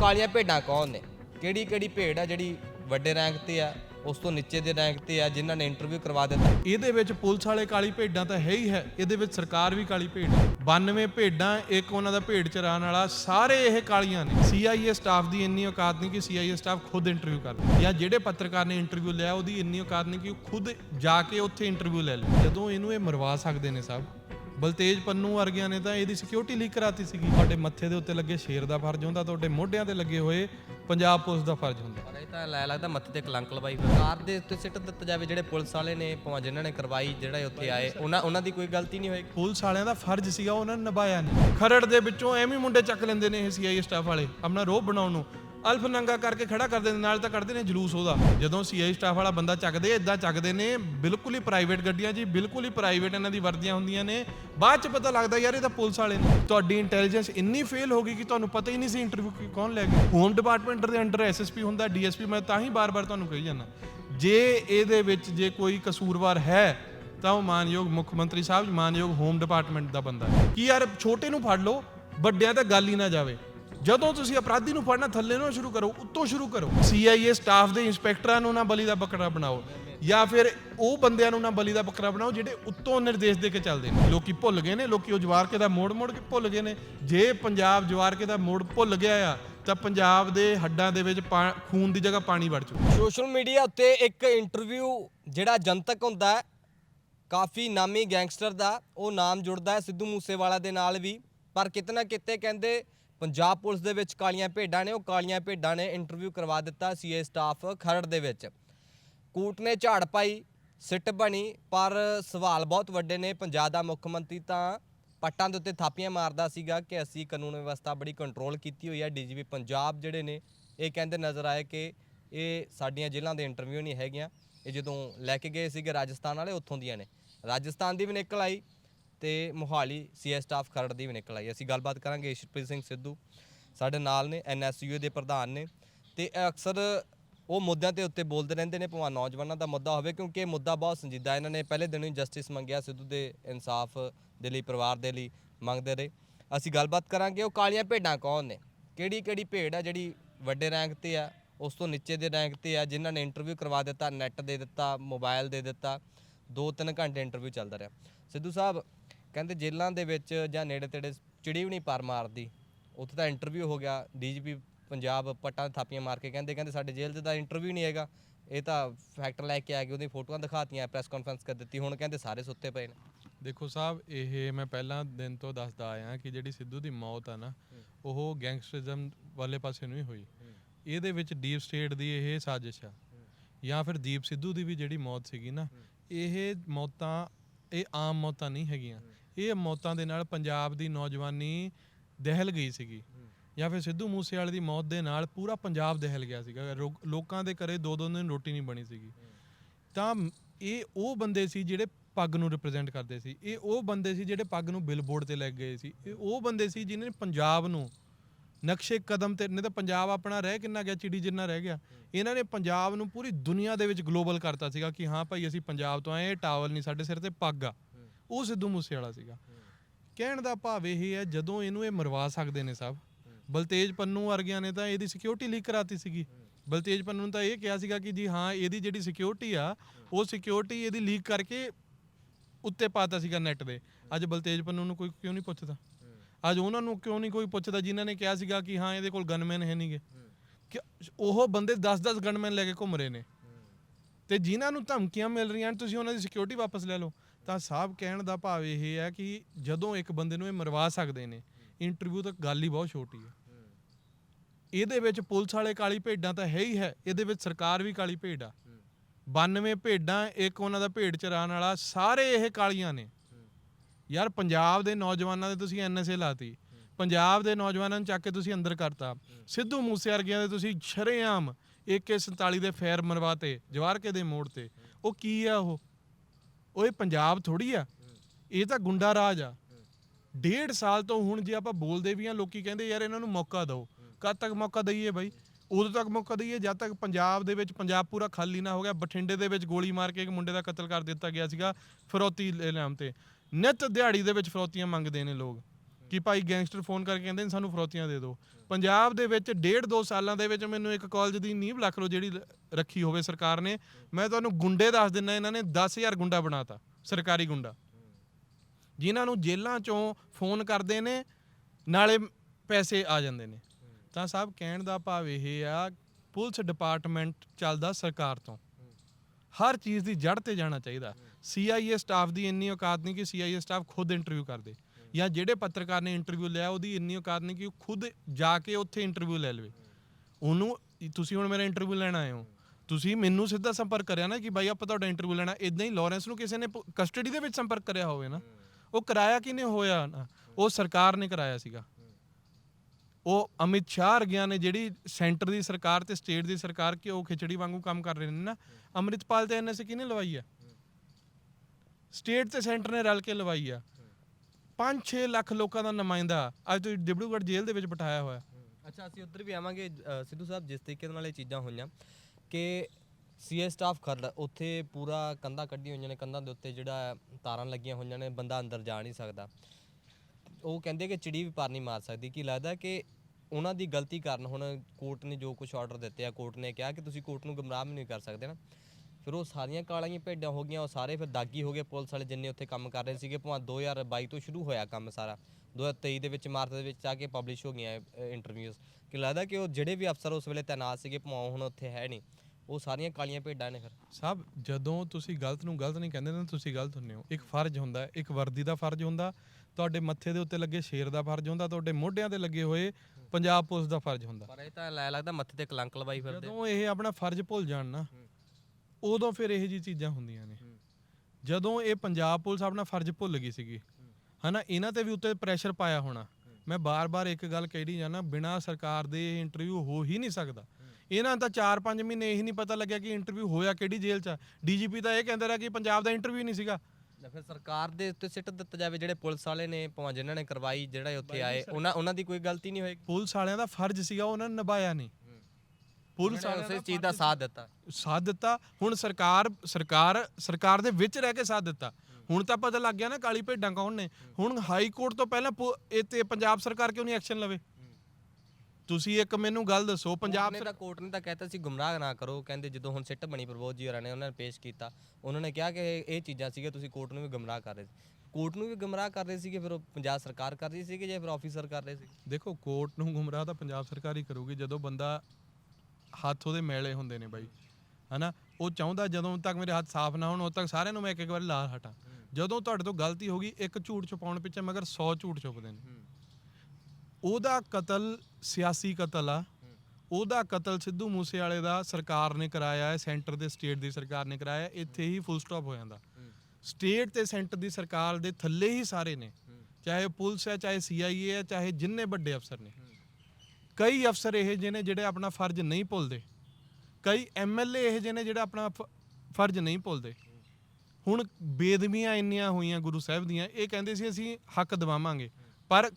ਕਾਲੀਆਂ ਭੇਡਾਂ ਕੌਣ ਨੇ? ਕਿਹੜੀ ਕਿਹੜੀ ਭੇਡ ਆ ਜਿਹੜੀ ਵੱਡੇ ਰੈਂਕ ਤੇ ਆ, ਉਸ ਤੋਂ ਨੀਚੇ ਦੇ ਰੈਂਕ ਤੇ ਆ, ਜਿਨ੍ਹਾਂ ਨੇ ਇੰਟਰਵਿਊ ਕਰਵਾ ਦਿੱਤਾ? ਇਹਦੇ ਵਿੱਚ ਪੁਲਿਸ ਵਾਲੇ ਕਾਲੀ ਭੇਡਾਂ ਤਾਂ ਹੈ ਹੀ ਹੈ, ਇਹਦੇ ਵਿੱਚ ਸਰਕਾਰ ਵੀ ਕਾਲੀ ਭੇਡ ਹੈ। 92 ਭੇਡਾਂ, ਇੱਕ ਉਹਨਾਂ ਦਾ ਭੇਡ ਚਰਾਉਣ ਵਾਲਾ, ਸਾਰੇ ਇਹ ਕਾਲੀਆਂ ਨੇ। CIA ਸਟਾਫ ਦੀ ਇੰਨੀ ਔਕਾਤ ਨਹੀਂ ਕਿ CIA ਸਟਾਫ ਖੁਦ ਇੰਟਰਵਿਊ ਕਰਦੇ ਜਾਂ ਜਿਹੜੇ ਪੱਤਰਕਾਰ ਨੇ ਇੰਟਰਵਿਊ ਲਿਆ, ਉਹਦੀ ਇੰਨੀ ਔਕਾਤ ਨਹੀਂ ਕਿ ਉਹ ਖੁਦ ਜਾ ਕੇ ਉੱਥੇ ਇੰਟਰਵਿਊ ਲੈ ਲੇ ਜਦੋਂ ਇਹਨੂੰ ਇਹ ਮਰਵਾ ਸਕਦੇ ਨੇ ਸਭ ਬਲਤੇਜ ਪੰਨੂ ਵਰਗਿਆਂ ਨੇ ਤਾਂ ਇਹਦੀ ਸਿਕਿਉਰਿਟੀ ਲੀਕ ਕਰਾਤੀ ਸੀਗੀ। ਤੁਹਾਡੇ ਮੱਥੇ ਦੇ ਉੱਤੇ ਲੱਗੇ ਸ਼ੇਰ ਦਾ ਫਰਜ਼ ਹੁੰਦਾ ਤੁਹਾਡੇ ਮੋਢਿਆਂ ਤੇ ਲੱਗੇ ਹੋਏ ਪੰਜਾਬ ਪੁਲਿਸ ਦਾ ਫਰਜ਼ ਹੁੰਦਾ। ਪਰ ਇਹ ਤਾਂ ਲੈ ਲੱਗਦਾ ਮੱਥੇ ਤੇ ਕਲੰਕ ਲਵਾਈ ਹੋਈ। ਸਰਕਾਰ ਦੇ ਉੱਤੇ ਸਿੱਟ ਦਿੱਤਾ ਜਾਵੇ ਜਿਹੜੇ ਪੁਲਿਸ ਵਾਲੇ ਨੇ ਭਾਵੇਂ ਜਿਨ੍ਹਾਂ ਨੇ ਕਰਵਾਈ ਜਿਹੜਾ ਉੱਥੇ ਆਏ ਉਹਨਾਂ ਉਹਨਾਂ ਦੀ ਕੋਈ ਗਲਤੀ ਨਹੀਂ ਹੋਏਗੀ। ਪੁਲਿਸ ਵਾਲਿਆਂ ਦਾ ਫਰਜ਼ ਸੀਗਾ ਉਹਨਾਂ ਨੇ ਨਿਭਾਇਆ ਨਹੀਂ। ਖਰੜ ਦੇ ਵਿੱਚੋਂ ਐਵੇਂ ਮੁੰਡੇ ਚੱਕ ਲੈਂਦੇ ਨੇ ਇਹ ਸੀਆਈ ਸਟਾਫ ਵਾਲੇ ਆਪਣਾ ਰੋਬ ਬਣਾਉਣ ਨੂੰ। ਅਲਫ ਨੰਗਾ ਕਰਕੇ ਖੜਾ ਕਰ ਦਿੰਦੇ, ਨਾਲ ਤਾਂ ਕੱਢਦੇ ਨੇ ਜਲੂਸ ਉਹਦਾ। ਜਦੋਂ ਸੀਆਈ ਸਟਾਫ ਵਾਲਾ ਬੰਦਾ ਚੱਕਦੇ ਇਦਾਂ ਚੱਕਦੇ ਨੇ, ਬਿਲਕੁਲ ਹੀ ਪ੍ਰਾਈਵੇਟ ਗੱਡੀਆਂ ਜੀ, ਬਿਲਕੁਲ ਹੀ ਪ੍ਰਾਈਵੇਟ ਇਹਨਾਂ ਦੀ ਵਰਦੀਆਂ ਹੁੰਦੀਆਂ ਨੇ। ਬਾਅਦ ਚ ਪਤਾ ਲੱਗਦਾ ਯਾਰ ਇਹ ਤਾਂ ਪੁਲਿਸ ਵਾਲੇ ਨੇ। ਤੁਹਾਡੀ ਇੰਟੈਲੀਜੈਂਸ ਇੰਨੀ ਫੇਲ ਹੋ ਗਈ ਕਿ ਤੁਹਾਨੂੰ ਪਤਾ ਹੀ ਨਹੀਂ ਸੀ ਇੰਟਰਵਿਊ ਕੌਣ ਲੈ ਗਿਆ। ਹੋਮ ਡਿਪਾਰਟਮੈਂਟ ਦੇ ਅੰਡਰ ਐਸਐਸਪੀ ਹੁੰਦਾ ਡੀਐਸਪੀ ਮੈਂ ਤਾਂ ਹੀ ਬਾਰ-ਬਾਰ ਤੁਹਾਨੂੰ ਕਹੀ ਜਾਂਦਾ। ਜੇ ਇਹਦੇ ਵਿੱਚ ਜੇ ਕੋਈ ਕਸੂਰਵਾਰ ਹੈ, ਤਾਂ ਉਹ ਮਾਨਯੋਗ ਮੁੱਖ ਮੰਤਰੀ ਸਾਹਿਬ, ਮਾਨਯੋਗ ਹੋਮ ਡਿਪਾਰਟਮੈਂਟ ਦਾ ਬੰਦਾ ਹੈ। ਕੀ ਯਾਰ ਛੋਟੇ ਨੂੰ ਫੜ ਲਓ, ਵੱਡਿਆਂ ਤੇ ਗੱਲ ਹੀ ਨਾ ਜਾਵੇ। ਜਦੋਂ ਤੁਸੀਂ ਅਪਰਾਧੀ ਨੂੰ ਫੜਨਾ, ਥੱਲੇ ਨੂੰ ਸ਼ੁਰੂ ਕਰੋ, ਉੱਤੋਂ ਸ਼ੁਰੂ ਕਰੋ। CIA ਸਟਾਫ ਦੇ ਇੰਸਪੈਕਟਰਾਂ ਨੂੰ ਨਾ ਬਲੀ ਦਾ ਬੱਕਰਾ ਬਣਾਓ, ਜਾਂ ਫਿਰ ਉਹ ਬੰਦਿਆਂ ਨੂੰ ਨਾ ਬਲੀ ਦਾ ਬੱਕਰਾ ਬਣਾਓ, ਜਿਹੜੇ ਉੱਤੋਂ ਨਿਰਦੇਸ਼ ਦੇ ਕੇ ਚੱਲਦੇ ਨੇ। ਲੋਕੀ ਭੁੱਲ ਗਏ ਨੇ, ਲੋਕੀ ਉਹ ਜਵਾਰਕੇ ਦਾ ਮੋੜ ਮੋੜ ਕੇ ਭੁੱਲ ਗਏ ਨੇ। ਜੇ ਪੰਜਾਬ ਜਵਾਰਕੇ ਦਾ ਮੋੜ ਭੁੱਲ ਗਿਆ ਆ, ਤਾਂ ਪੰਜਾਬ ਦੇ ਹੱਡਾਂ ਦੇ ਵਿੱਚ ਪਾ- ਖੂਨ ਦੀ ਜਗ੍ਹਾ ਪਾਣੀ ਵੜ ਚੁੱਕਾ। ਸੋਸ਼ਲ ਮੀਡੀਆ ਉੱਤੇ ਇੱਕ ਇੰਟਰਵਿਊ ਜਿਹੜਾ ਜਨਤਕ ਹੁੰਦਾ ਹੈ, ਕਾਫੀ ਨਾਮੀ ਗੈਂਗਸਟਰ ਦਾ, ਉਹ ਨਾਮ ਜੁੜਦਾ ਹੈ ਸਿੱਧੂ ਮੂਸੇਵਾਲਾ ਦੇ ਨਾਲ ਵੀ। ਪਰ ਕਿਤੇ ਨਾ ਕਿਤੇ ਕਹਿੰਦੇ ਪੰਜਾਬ ਪੁਲਿਸ ਦੇ ਵਿੱਚ ਕਾਲੀਆਂ ਭੇਡਾਂ ਨੇ, ਉਹ ਕਾਲੀਆਂ ਭੇਡਾਂ ਨੇ ਇੰਟਰਵਿਊ ਕਰਵਾ ਦਿੱਤਾ ਸੀਏ ਸਟਾਫ ਖਰੜ ਦੇ ਵਿੱਚ। ਕੂਟ ਨੇ ਝਾੜ ਪਾਈ, ਸਿੱਟ ਬਣੀ, ਪਰ ਸਵਾਲ ਬਹੁਤ ਵੱਡੇ ਨੇ। ਪੰਜਾਬ ਦਾ ਮੁੱਖ ਮੰਤਰੀ ਤਾਂ ਪੱਟਾਂ ਦੇ ਉੱਤੇ ਥਾਪੀਆਂ ਮਾਰਦਾ ਸੀਗਾ ਕਿ ਅਸੀਂ ਕਾਨੂੰਨ ਵਿਵਸਥਾ ਬੜੀ ਕੰਟਰੋਲ ਕੀਤੀ ਹੋਈ ਹੈ ਡੀਜੀਪੀ ਪੰਜਾਬ ਜਿਹੜੇ ਨੇ, ਇਹ ਕਹਿੰਦੇ ਨਜ਼ਰ ਆਏ ਕਿ ਇਹ ਸਾਡੀਆਂ ਜ਼ਿਲ੍ਹਾਂ ਦੇ ਇੰਟਰਵਿਊ ਨਹੀਂ ਹੈਗੀਆਂ। ਇਹ ਜਦੋਂ ਲੈ ਕੇ ਗਏ ਸੀਗੇ ਰਾਜਸਥਾਨ ਵਾਲੇ, ਉੱਥੋਂ ਦੀਆਂ ਨੇ। ਰਾਜਸਥਾਨ ਦੀ ਵੀ ਨਿਕਲ ਆਈ। ਤੇ ਮੋਹਾਲੀ ਸੀਐਸ ਸਟਾਫ ਖਰੜ ਦੀ ਵੀ ਨਿਕਲ ਆਈ। ਅਸੀਂ ਗੱਲਬਾਤ ਕਰਾਂਗੇ ਇਸ਼ਪ੍ਰੀਤ ਸਿੰਘ ਸਿੱਧੂ, ਸਾਡੇ ਨਾਲ ਨੇ ਐਨਐਸਯੂ ਦੇ ਪ੍ਰਧਾਨ ਨੇ। ਤੇ ਇਹ ਅਕਸਰ ਉਹ ਮੁੱਦਿਆਂ ਤੇ ਉੱਤੇ ਬੋਲਦੇ ਰਹਿੰਦੇ ਨੇ ਭਾਵੇਂ ਨੌਜਵਾਨਾਂ ਦਾ ਮੁੱਦਾ ਹੋਵੇ, ਕਿਉਂਕਿ ਇਹ ਮੁੱਦਾ ਬਹੁਤ ਸੰਜੀਦਾ ਇਹਨਾਂ ਨੇ ਪਹਿਲੇ ਦਿਨ ਹੀ ਜਸਟਿਸ ਮੰਗਿਆ ਸਿੱਧੂ ਦੇ ਇਨਸਾਫ ਦੇ ਲਈ, ਪਰਿਵਾਰ ਦੇ ਲਈ ਮੰਗਦੇ ਰਹੇ। ਅਸੀਂ ਗੱਲਬਾਤ ਕਰਾਂਗੇ ਉਹ ਕਾਲੀਆਂ ਭੇਡਾਂ ਕੌਣ ਨੇ? ਕਿਹੜੀ ਕਿਹੜੀ ਭੇਡ ਆ ਜਿਹੜੀ ਵੱਡੇ ਰੈਂਕ ਤੇ ਆ, ਉਸ ਤੋਂ ਨੀਚੇ ਦੇ ਰੈਂਕ ਤੇ ਆ, ਜਿਨ੍ਹਾਂ ਨੇ ਇੰਟਰਵਿਊ ਕਰਵਾ ਦਿੱਤਾ, ਨੈਟ ਦੇ ਦਿੱਤਾ ਮੋਬਾਈਲ ਦੇ ਦਿੱਤਾ 2-3 ਘੰਟੇ ਇੰਟਰਵਿਊ ਚੱਲਦਾ ਰਿਹਾ। ਸਿੱਧੂ ਸਾਹਿਬ ਕਹਿੰਦੇ ਜੇਲ੍ਹਾਂ ਦੇ ਵਿੱਚ ਜਾਂ ਨੇੜੇ ਤੇੜੇ ਚਿੜੀ ਵੀ ਨਹੀਂ ਪਰ ਮਾਰਦੀ। ਉੱਥੇ ਤਾਂ ਇੰਟਰਵਿਊ ਹੋ ਗਿਆ, ਡੀਜੀਪੀ ਪੰਜਾਬ ਪੱਟਾਂ ਥਾਪੀਆਂ ਮਾਰ ਕੇ ਕਹਿੰਦੇ ਕਹਿੰਦੇ ਸਾਡੇ ਜੇਲ੍ਹ 'ਚ ਤਾਂ ਇੰਟਰਵਿਊ ਨਹੀਂ ਹੈਗਾ। ਇਹ ਤਾਂ ਫੈਕਟ ਲੈ ਕੇ ਆ ਕੇ ਉਹਦੀ ਫੋਟੋਆਂ ਦਿਖਾਤੀਆਂ ਪ੍ਰੈਸ ਕਾਨਫਰੰਸ ਕਰ ਦਿੱਤੀ, ਹੁਣ ਕਹਿੰਦੇ ਸਾਰੇ ਸੁੱਤੇ ਪਏ ਨੇ। ਦੇਖੋ ਸਾਹਿਬ, ਇਹ ਮੈਂ ਪਹਿਲਾਂ ਦਿਨ ਤੋਂ ਦੱਸਦਾ ਆਇਆ ਕਿ ਜਿਹੜੀ ਸਿੱਧੂ ਦੀ ਮੌਤ ਆ ਨਾ, ਉਹ ਗੈਂਗਸਟਰਿਜ਼ਮ ਵਾਲੇ ਪਾਸੇ ਨੂੰ ਹੀ ਹੋਈ। ਇਹਦੇ ਵਿੱਚ ਡੀਪ ਸਟੇਟ ਦੀ ਇਹ ਸਾਜ਼ਿਸ਼ ਆ। ਜਾਂ ਫਿਰ ਦੀਪ ਸਿੱਧੂ ਦੀ ਵੀ ਜਿਹੜੀ ਮੌਤ ਸੀਗੀ ਨਾ, ਇਹ ਮੌਤਾਂ, ਇਹ ਆਮ ਮੌਤਾਂ ਨਹੀਂ ਹੈਗੀਆਂ। ਇਹ ਮੌਤਾਂ ਦੇ ਨਾਲ ਪੰਜਾਬ ਦੀ ਨੌਜਵਾਨੀ ਦਹਿਲ ਗਈ ਸੀਗੀ। ਜਾਂ ਫਿਰ ਸਿੱਧੂ ਮੂਸੇਵਾਲੇ ਦੀ ਮੌਤ ਦੇ ਨਾਲ ਪੂਰਾ ਪੰਜਾਬ ਦਹਿਲ ਗਿਆ ਸੀਗਾ। ਰੋ- ਲੋਕਾਂ ਦੇ ਘਰੇ ਦੋ ਦੋ ਦਿਨ ਰੋਟੀ ਨਹੀਂ ਬਣੀ ਸੀਗੀ। ਤਾਂ ਇਹ ਉਹ ਬੰਦੇ ਸੀ ਜਿਹੜੇ ਪੱਗ ਨੂੰ ਰਿਪਰੈਜ਼ੈਂਟ ਕਰਦੇ ਸੀ। ਇਹ ਉਹ ਬੰਦੇ ਸੀ ਜਿਹੜੇ ਪੱਗ ਨੂੰ ਬਿਲਬੋਰਡ ਤੇ ਲੈ ਕੇ ਗਏ ਸੀ। ਇਹ ਉਹ ਬੰਦੇ ਸੀ ਜਿਨ੍ਹਾਂ ਨੇ ਪੰਜਾਬ ਨੂੰ ਨਕਸ਼ੇ ਕਦਮ ਤੇ, ਨਹੀਂ ਤਾਂ ਪੰਜਾਬ ਆਪਣਾ ਰਹਿ ਕਿੰਨਾ ਗਿਆ, ਚਿੜੀ ਜਿੰਨਾ ਰਹਿ ਗਿਆ। ਇਹਨਾਂ ਨੇ ਪੰਜਾਬ ਨੂੰ ਪੂਰੀ ਦੁਨੀਆ ਦੇ ਵਿੱਚ ਗਲੋਬਲ ਕਰਤਾ ਸੀਗਾ ਕਿ ਹਾਂ ਭਾਈ ਅਸੀਂ ਪੰਜਾਬ ਤੋਂ ਆਏ ਇਹ ਟਾਵਲ ਨਹੀਂ ਸਾਡੇ ਸਿਰ ਤੇ ਪੱਗ ਆ। ਉਹ ਸਿੱਧੂ ਮੂਸੇਵਾਲਾ ਸੀਗਾ। ਕਹਿਣ ਦਾ ਭਾਵ ਇਹ ਹੈ ਜਦੋਂ ਇਹਨੂੰ ਇਹ ਮਰਵਾ ਸਕਦੇ ਨੇ ਸਭ, ਬਲਤੇਜ ਪੰਨੂ ਵਰਗਿਆਂ ਨੇ ਤਾਂ ਇਹਦੀ ਸਿਕਿਉਰਿਟੀ ਲੀਕ ਕਰਾਤੀ ਸੀਗੀ। ਬਲਤੇਜ ਪੰਨੂ ਨੂੰ ਤਾਂ ਇਹ ਕਿਹਾ ਸੀਗਾ ਕਿ ਜੀ ਹਾਂ, ਇਹਦੀ ਜਿਹੜੀ ਸਿਕਿਉਰਿਟੀ ਆ, ਉਹ ਸਿਕਿਉਰਿਟੀ ਇਹਦੀ ਲੀਕ ਕਰਕੇ ਉੱਤੇ ਪਾਤਾ ਸੀਗਾ ਨੈਟ ਦੇ। ਅੱਜ ਬਲਤੇਜ ਪੰਨੂ ਨੂੰ ਕੋਈ ਕਿਉਂ ਨਹੀਂ ਪੁੱਛਦਾ? ਅੱਜ ਉਹਨਾਂ ਨੂੰ ਕਿਉਂ ਨਹੀਂ ਕੋਈ ਪੁੱਛਦਾ ਜਿਨ੍ਹਾਂ ਨੇ ਕਿਹਾ ਸੀਗਾ ਕਿ ਹਾਂ, ਇਹਦੇ ਕੋਲ ਗਨਮੈਨ ਹੈ ਨਹੀਂਗੇ। ਕਿ ਉਹ ਬੰਦੇ 10-10 ਗਨਮੈਨ ਲੈ ਕੇ ਘੁੰਮ ਰਹੇ ਨੇ। ਤੇ ਜਿਨ੍ਹਾਂ ਨੂੰ ਧਮਕੀਆਂ ਮਿਲ ਰਹੀਆਂ ਤੁਸੀਂ ਉਹਨਾਂ ਦੀ ਸਿਕਿਉਰਿਟੀ ਵਾਪਸ ਲੈ ਲਓ। ਤਾਂ ਸਾਹਿਬ ਕਹਿਣ ਦਾ ਭਾਵ ਇਹ ਹੈ ਕਿ ਜਦੋਂ ਇੱਕ ਬੰਦੇ ਨੂੰ ਇਹ ਮਰਵਾ ਸਕਦੇ ਨੇ ਇੰਟਰਵਿਊ ਤਾਂ ਗੱਲ ਹੀ ਬਹੁਤ ਛੋਟੀ ਹੈ। ਇਹਦੇ ਵਿੱਚ ਪੁਲਿਸ ਵਾਲੇ ਕਾਲੀ ਭੇਡਾਂ ਤਾਂ ਹੈ ਹੀ ਹੈ ਇਹਦੇ ਵਿੱਚ ਸਰਕਾਰ ਵੀ ਕਾਲੀ ਭੇਡ ਆ। 92 ਭੇਡਾਂ ਇੱਕ ਉਹਨਾਂ ਦਾ ਭੇਡ ਚਰਾਉਣ ਵਾਲਾ ਸਾਰੇ ਇਹ ਕਾਲੀਆਂ ਨੇ। ਯਾਰ ਪੰਜਾਬ ਦੇ ਨੌਜਵਾਨਾਂ ਦੇ ਤੁਸੀਂ ਐਨਐਸਏ ਲਾਤੀ ਪੰਜਾਬ ਦੇ ਨੌਜਵਾਨਾਂ ਨੂੰ ਚੱਕ ਕੇ ਤੁਸੀਂ ਅੰਦਰ ਕਰਤਾ। ਸਿੱਧੂ ਮੂਸੇ ਵਰਗਿਆਂ ਦੇ ਤੁਸੀਂ ਸ਼ਰੇਆਮ AK47 ਦੇ ਫੇਰ ਮਰਵਾਤੇ ਜਵਾਰਕੇ ਦੇ ਮੋੜ ਤੇ। ਉਹ ਕੀ ਆ ਉਹ? ਉਹ ਇਹ ਪੰਜਾਬ ਥੋੜੀ ਆ। ਇਹ ਤਾਂ ਗੁੰਡਾ ਰਾਜ ਆ। ਡੇਢ ਸਾਲ ਤੋਂ ਹੁਣ ਜੇ ਆਪਾਂ ਬੋਲਦੇ ਵੀ ਆ, ਲੋਕੀ ਕਹਿੰਦੇ ਯਾਰ ਇਹਨਾਂ ਨੂੰ ਮੌਕਾ ਦਿਓ। ਕਦ ਤੱਕ ਮੌਕਾ ਦਈਏ ਬਾਈ? ਉਦੋਂ ਤੱਕ ਮੌਕਾ ਦਈਏ, ਜਦ ਤੱਕ ਪੰਜਾਬ ਦੇ ਵਿੱਚ ਪੰਜਾਬ ਪੂਰਾ ਖਾਲੀ ਨਾ ਹੋ ਗਿਆ। ਬਠਿੰਡੇ ਦੇ ਵਿੱਚ ਗੋਲੀ ਮਾਰ ਕੇ ਇੱਕ ਮੁੰਡੇ ਦਾ ਕਤਲ ਕਰ ਦਿੱਤਾ ਗਿਆ ਸੀਗਾ, ਫਰੋਤੀ ਨਾਮ ਤੇ। ਨਿਤ ਦਿਹਾੜੀ ਦੇ ਵਿੱਚ ਫਰੋਤੀਆਂ ਮੰਗਦੇ ਨੇ ਲੋਕ। ਕਿ ਭਾਈ ਗੈਂਗਸਟਰ ਫੋਨ ਕਰਕੇ ਕਹਿੰਦੇ ਨੇ ਸਾਨੂੰ ਫਰੋਤੀਆਂ ਦੇ ਦਿਓ। ਪੰਜਾਬ ਦੇ ਵਿੱਚ ਡੇਢ ਦੋ ਸਾਲਾਂ ਦੇ ਵਿੱਚ ਮੈਨੂੰ ਇੱਕ ਕਾਲਜ ਦੀ ਨੀਂਹ ਲੱਖ ਲਓ ਜਿਹੜੀ ਲ- ਰੱਖੀ ਹੋਵੇ ਸਰਕਾਰ ਨੇ, ਮੈਂ ਤੁਹਾਨੂੰ ਗੁੰਡੇ ਦੱਸ ਦਿੰਦਾ ਇਹਨਾਂ ਨੇ 10000 ਗੁੰਡਾ ਬਣਾਤਾ, ਸਰਕਾਰੀ ਗੁੰਡਾ। ਜਿਨ੍ਹਾਂ ਨੂੰ ਜੇਲ੍ਹਾਂ ਚੋਂ ਫੋਨ ਕਰਦੇ ਨੇ, ਨਾਲੇ ਪੈਸੇ ਆ ਜਾਂਦੇ ਨੇ। ਤਾਂ ਸਾਹਿਬ ਕਹਿਣ ਦਾ ਭਾਵ ਇਹ ਆ, ਪੁਲਿਸ ਡਿਪਾਰਟਮੈਂਟ ਚੱਲਦਾ ਸਰਕਾਰ ਤੋਂ। ਹਰ ਚੀਜ਼ ਦੀ ਜੜ ਤੇ ਜਾਣਾ ਚਾਹੀਦਾ। ਸੀਆਈਏ ਸਟਾਫ ਦੀ ਇੰਨੀ ਔਕਾਤ ਨਹੀਂ ਕਿ ਸੀਆਈਏ ਸਟਾਫ ਖੁਦ ਇੰਟਰਵਿਊ ਕਰਦੇ। ਜਾਂ ਜਿਹੜੇ ਪੱਤਰਕਾਰ ਨੇ ਇੰਟਰਵਿਊ ਲਿਆ, ਉਹਦੀ ਇੰਨੀ ਔਕਾਤ ਨਹੀਂ ਕਿ ਉਹ ਖੁਦ ਜਾ ਕੇ ਉੱਥੇ ਇੰਟਰਵਿਊ ਲੈ ਲਵੇ। ਉਹਨੂੰ, ਤੁਸੀਂ ਹੁਣ ਮੇਰਾ ਇੰਟਰਵਿਊ ਲੈਣ ਆਏ ਹੋ। ਤੁਸੀਂ ਮੈਨੂੰ ਸਿੱਧਾ ਸੰਪਰਕ ਕਰਿਆ ਨਾ ਕਿ ਬਾਈ ਆਪਾਂ ਤੁਹਾਡਾ ਇੰਟਰਵਿਊ ਲੈਣਾ ਇਦਾਂ ਹੀ ਲਾਰੈਂਸ ਨੂੰ ਕਿਸੇ ਨੇ ਕਸਟਡੀ ਦੇ ਵਿੱਚ ਸੰਪਰਕ ਕਰਿਆ ਹੋਵੇ ਨਾ, ਉਹ ਕਰਾਇਆ ਕਿਨੇ ਹੋਇਆ ਨਾ, ਉਹ ਸਰਕਾਰ ਨੇ ਕਰਾਇਆ ਸੀਗਾ। ਉਹ ਅਮਿਤ ਸ਼ਾਹ ਵਰਗਿਆਂ ਨੇ ਜਿਹੜੀ ਸੈਂਟਰ ਦੀ ਸਰਕਾਰ ਤੇ ਸਟੇਟ ਦੀ ਸਰਕਾਰ ਕਿ ਉਹ ਖਿਚੜੀ ਵਾਂਗੂ ਕੰਮ ਕਰ ਰਹੇ ਨੇ ਨਾ, ਅੰਮ੍ਰਿਤਪਾਲ ਤੇ ਐਨਐਸਏ ਕਿਹਨੇ ਲਵਾਈ ਆ? ਸਟੇਟ ਤੇ ਸੈਂਟਰ ਨੇ ਰਲ ਕੇ ਲਵਾਈ ਆ। 5-6 ਲੱਖ ਲੋਕਾਂ ਦਾ ਨੁਮਾਇੰਦਾ ਅੱਜ ਤੋਂ ਡਿਬੜੂਗੜ੍ਹ ਜੇਲ੍ਹ ਦੇ ਵਿੱਚ ਬਿਠਾਇਆ ਹੋਇਆ। ਅੱਛਾ ਅਸੀਂ ਉੱਧਰ ਵੀ ਆਵਾਂਗੇ ਅ, ਸਿੱਧੂ ਸਾਹਿਬ ਜਿਸ ਤਰੀਕੇ ਦੇ ਨਾਲ ਇਹ ਚੀਜ਼ਾਂ ਹੋਈਆਂ ਕਿ ਸੀਏ ਸਟਾਫ ਖਰੜ ਉੱਥੇ ਪੂਰਾ ਕੰਧਾਂ ਕੱਢੀਆਂ ਹੋਈਆਂ ਨੇ ਕੰਧਾਂ ਦੇ ਉੱਤੇ ਜਿਹੜਾ ਤਾਰਾਂ ਲੱਗੀਆਂ ਹੋਈਆਂ ਨੇ ਬੰਦਾ ਅੰਦਰ ਜਾ ਨਹੀਂ ਸਕਦਾ। ਉਹ ਕਹਿੰਦੇ ਕਿ ਚਿੜੀ ਵੀ ਪਰ ਨਹੀਂ ਮਾਰ ਸਕਦੀ ਕੀ ਲੱਗਦਾ ਕਿ ਉਹਨਾਂ ਦੀ ਗਲਤੀ ਕਾਰਨ ਹੁਣ ਕੋਰਟ ਨੇ ਜੋ ਕੁਝ ਆਰਡਰ ਦਿੱਤੇ ਆ ਕੋਰਟ ਨੇ ਕਿਹਾ ਕਿ ਤੁਸੀਂ ਕੋਰਟ ਨੂੰ ਗੁੰਮਰਾਹ ਵੀ ਨਹੀਂ ਕਰ ਸਕਦੇ ਨਾ। ਫਿਰ ਉਹ ਸਾਰੀਆਂ ਕਾਲੀਆਂ ਭੇਡਾਂ ਹੋ ਗਈਆਂ ਉਹ ਸਾਰੇ ਫਿਰ ਦਾਗੀ ਹੋ ਗਏ ਪੁਲਿਸ ਵਾਲੇ ਜਿੰਨੇ ਉੱਥੇ ਕੰਮ ਕਰ ਰਹੇ ਸੀਗੇ ਭਾਵੇਂ 2022 ਤੋਂ ਸ਼ੁਰੂ ਹੋਇਆ ਕੰਮ ਸਾਰਾ 2023 ਦੇ ਵਿੱਚ ਮਾਰਚ ਦੇ ਵਿੱਚ ਆ ਕੇ ਪਬਲਿਸ਼ ਹੋ ਗਈਆਂ ਇੰਟਰਵਿਊਜ਼ ਕਿ ਲੱਗਦਾ ਕਿ ਉਹ ਜਿਹੜੇ ਵੀ ਅਫਸਰ ਉਸ ਵੇਲੇ ਤਾਇਨਾਤ ਸੀਗੇ ਭਾਵੇਂ ਹੁਣ ਉੱਥੇ ਹੈ ਨਹੀਂ ਉਹ ਸਾਰੀਆਂ ਕਾਲੀਆਂ ਭੇਡਾਂ ਨੇ ਫਿਰ। ਸਭ ਜਦੋਂ ਤੁਸੀਂ ਗਲਤ ਨੂੰ ਗਲਤ ਨਹੀਂ ਕਹਿੰਦੇ ਤਾਂ ਤੁਸੀਂ ਗਲਤ ਹੁੰਦੇ ਹੋ। ਇੱਕ ਫਰਜ਼ ਹੁੰਦਾ ਇੱਕ ਵਰਦੀ ਦਾ ਫਰਜ਼ ਹੁੰਦਾ ਤੁਹਾਡੇ ਮੱਥੇ ਦੇ ਉੱਤੇ ਲੱਗੇ ਸ਼ੇਰ ਦਾ ਫਰਜ਼ ਹੁੰਦਾ ਤੁਹਾਡੇ ਮੋਢਿਆਂ ਤੇ ਲੱਗੇ ਹੋਏ ਪੰਜਾਬ ਪੁਲਿਸ ਦਾ ਫਰਜ਼ ਹੁੰਦਾ। ਪਰ ਇਹ ਤਾਂ ਲੈ ਲੱਗਦਾ ਮੱਥੇ ਤੇ ਕਲੰਕ ਲਵਾਈ ਫਿਰਦੇ। ਜਦੋਂ ਇਹ ਆਪਣਾ ਫਰਜ਼ ਭੁੱਲ ਜਾਣ ਨਾ ਉਦੋਂ ਫਿਰ ਇਹੋ ਜੀ ਚੀਜ਼ਾਂ ਹੁੰਦੀਆਂ ਨੇ। ਜਦੋਂ ਇਹ ਪੰਜਾਬ ਪੁਲਿਸ ਆਪਣਾ ਫਰਜ਼ ਭੁੱਲ ਗਈ ਸੀਗੀ ਹਨਾ ਇਹਨਾਂ ਤੇ ਵੀ ਉੱਤੇ ਪ੍ਰੈਸ਼ਰ ਪਾਇਆ ਹੋਣਾ। ਮੈਂ ਬਾਰ-ਬਾਰ ਇੱਕ ਗੱਲ ਕਹਿਣੀ ਜਾਣਾ ਬਿਨਾ ਸਰਕਾਰ ਦੇ ਇਹ ਇੰਟਰਵਿਊ ਹੋ ਹੀ ਨਹੀਂ ਸਕਦਾ। ਇਹਨਾਂ ਤਾਂ 4-5 ਮਹੀਨੇ ਇਹ ਨਹੀਂ ਪਤਾ ਲੱਗਿਆ ਕਿ ਇੰਟਰਵਿਊ ਹੋਇਆ ਕਿਹੜੀ ਜੇਲ੍ਹ 'ਚ ਡੀਜੀਪੀ ਤਾਂ ਇਹ ਕਹਿੰਦਾ ਰਿਹਾ ਕਿ ਪੰਜਾਬ ਦਾ ਇੰਟਰਵਿਊ ਨਹੀਂ ਸੀਗਾ। ਫਿਰ ਸਰਕਾਰ ਦੇ ਉੱਤੇ ਸਿੱਟ ਦਿੱਤਾ ਜਾਵੇ ਜਿਹੜੇ ਪੁਲਿਸ ਵਾਲੇ ਨੇ ਭਾਵੇਂ ਜਿਨ੍ਹਾਂ ਨੇ ਕਰਵਾਈ ਜਿਹੜਾ ਉੱਥੇ ਆਏ ਉਹਨਾਂ ਉਹਨਾਂ ਦੀ ਕੋਈ ਗਲਤੀ ਨਹੀਂ ਹੋਏਗੀ। ਪੁਲਿਸ ਵਾਲਿਆਂ ਦਾ ਫਰਜ਼ ਸੀਗਾ ਉਹਨਾਂ ਨੇ ਨਿਭਾਇਆ ਨਹੀਂ। ਪੁਲਿਸ ਉਹਨਾਂ ਨੇ ਵਾਲਿਆਂ ਉਸੇ ਚੀਜ਼ ਦਾ ਸਾਥ ਦਿੱਤਾ। ਸਾਥ ਦਿੱਤਾ। ਹੁਣ ਸਰਕਾਰ ਸਰਕਾਰ ਸਰਕਾਰ ਦੇ ਵਿੱਚ ਰਹਿ ਕੇ ਸਾਥ ਦਿੱਤਾ। ਹੁਣ ਤਾਂ ਪਤਾ ਲੱਗ ਗਿਆ ਨਾ ਕਾਲੀ ਭੇਡਾਂ ਕੌਣ ਨੇ। ਹੁਣ ਹਾਈ ਕੋਰਟ ਤੋਂ ਪਹਿਲਾਂ ਪੁ- ਇਹ ਤੇ ਪੰਜਾਬ ਸਰਕਾਰ ਕਿਉਂ ਨਹੀਂ ਐਕਸ਼ਨ ਲਵੇ? ਤੁਸੀਂ ਇੱਕ ਮੈਨੂੰ ਗੱਲ ਦੱਸੋ ਪੰਜਾਬ ਤਾਂ ਕੋਰਟ ਨੇ ਤਾਂ ਕਹਿਤਾ ਸੀ ਗੁੰਮਰਾਹ ਨਾ ਕਰੋ। ਕਹਿੰਦੇ ਜਦੋਂ ਹੁਣ ਸਿੱਟ ਬਣੀ ਪ੍ਰਬੋਧ ਜੀ ਹੋਰਾਂ ਨੇ ਉਹਨਾਂ ਨੇ ਪੇਸ਼ ਕੀਤਾ। ਉਹਨਾਂ ਨੇ ਕਿਹਾ ਕਿ ਇਹ- ਇਹ ਚੀਜ਼ਾਂ ਸੀਗੇ ਤੁਸੀਂ ਕੋਰਟ ਨੂੰ ਵੀ ਗੁੰਮਰਾਹ ਕਰ ਰਹੇ ਸੀ। ਕੋਰਟ ਨੂੰ ਵੀ ਗੁੰਮਰਾਹ ਕਰ ਰਹੇ ਸੀਗੇ ਫਿਰ ਉਹ ਪੰਜਾਬ ਸਰਕਾਰ ਕਰ ਰਹੀ ਸੀਗੀ ਜਾਂ ਫਿਰ ਆਫੀਸਰ ਕਰ ਰਹੇ ਸੀ? ਦੇਖੋ ਕੋਰਟ ਨੂੰ ਗੁੰਮਰਾਹ ਤਾਂ ਪੰਜਾਬ ਸਰਕਾਰ ਹੀ ਕਰੂਗੀ। ਜਦੋਂ ਬੰਦਾ ਹੱਥ ਉਹਦੇ ਮੈਲੇ ਹੁੰਦੇ ਨੇ ਬਾਈ ਹਨਾ? ਉਹ ਚਾਹੁੰਦਾ ਜਦੋਂ ਤੱਕ ਮੇਰੇ ਹੱਥ ਸਾਫ਼ ਨਾ ਹੋਣ ਉਦੋਂ ਤੱਕ ਸਾਰਿਆਂ ਨੂੰ ਮੈਂ ਇੱਕ ਇੱਕ ਵਾਰ ਲਾ ਹਟਾਂ। ਜਦੋਂ ਤੁਹਾਡੇ ਤੋਂ ਗਲਤੀ ਹੋ ਗਈ ਇੱਕ ਝੂਠ ਛੁਪਾਉਣ ਪਿੱਛੇ ਮਗਰ 100 ਝੂਠ ਛੁਪਦੇ ਨੇ। ਉਹਦਾ ਕਤਲ ਸਿਆਸੀ ਕਤਲ ਆ। ਉਹਦਾ ਕਤਲ ਸਿੱਧੂ ਮੂਸੇਵਾਲੇ ਦਾ ਸਰਕਾਰ ਨੇ ਕਰਾਇਆ ਹੈ ਸੈਂਟਰ ਦੇ ਸਟੇਟ ਦੀ ਸਰਕਾਰ ਨੇ ਕਰਾਇਆ ਇੱਥੇ ਹੀ ਫੁੱਲ ਸਟਾਪ ਹੋ ਜਾਂਦਾ। ਸਟੇਟ ਤੇ ਸੈਂਟਰ ਦੀ ਸਰਕਾਰ ਦੇ ਥੱਲੇ ਹੀ ਸਾਰੇ ਨੇ। ਚਾਹੇ ਪੁਲਿਸ ਹੈ ਚਾਹੇ ਸੀਆਈਏ ਹੈ ਚਾਹੇ ਜਿੰਨੇ ਵੱਡੇ ਅਫਸਰ ਨੇ। ਕਈ ਅਫਸਰ ਇਹ ਜਿਹੇ ਨੇ ਜਿਹੜੇ ਆਪਣਾ ਫਰਜ਼ ਨਹੀਂ ਭੁੱਲਦੇ। ਕਈ ਐਮਐਲਏ ਇਹ ਜਿਹੇ ਨੇ ਜਿਹੜਾ ਆਪਣਾ ਫ- ਫਰਜ਼ ਨਹੀਂ ਭੁੱਲਦੇ। ਹੁਣ ਬੇਦਮੀਆਂ ਇੰਨੀਆਂ ਹੋਈਆਂ ਗੁਰੂ ਸਾਹਿਬ ਦੀਆਂ ਇਹ ਕਹਿੰਦੇ ਸੀ ਅਸੀਂ ਹੱਕ ਦਿਵਾਵਾਂਗੇ। ਪਰ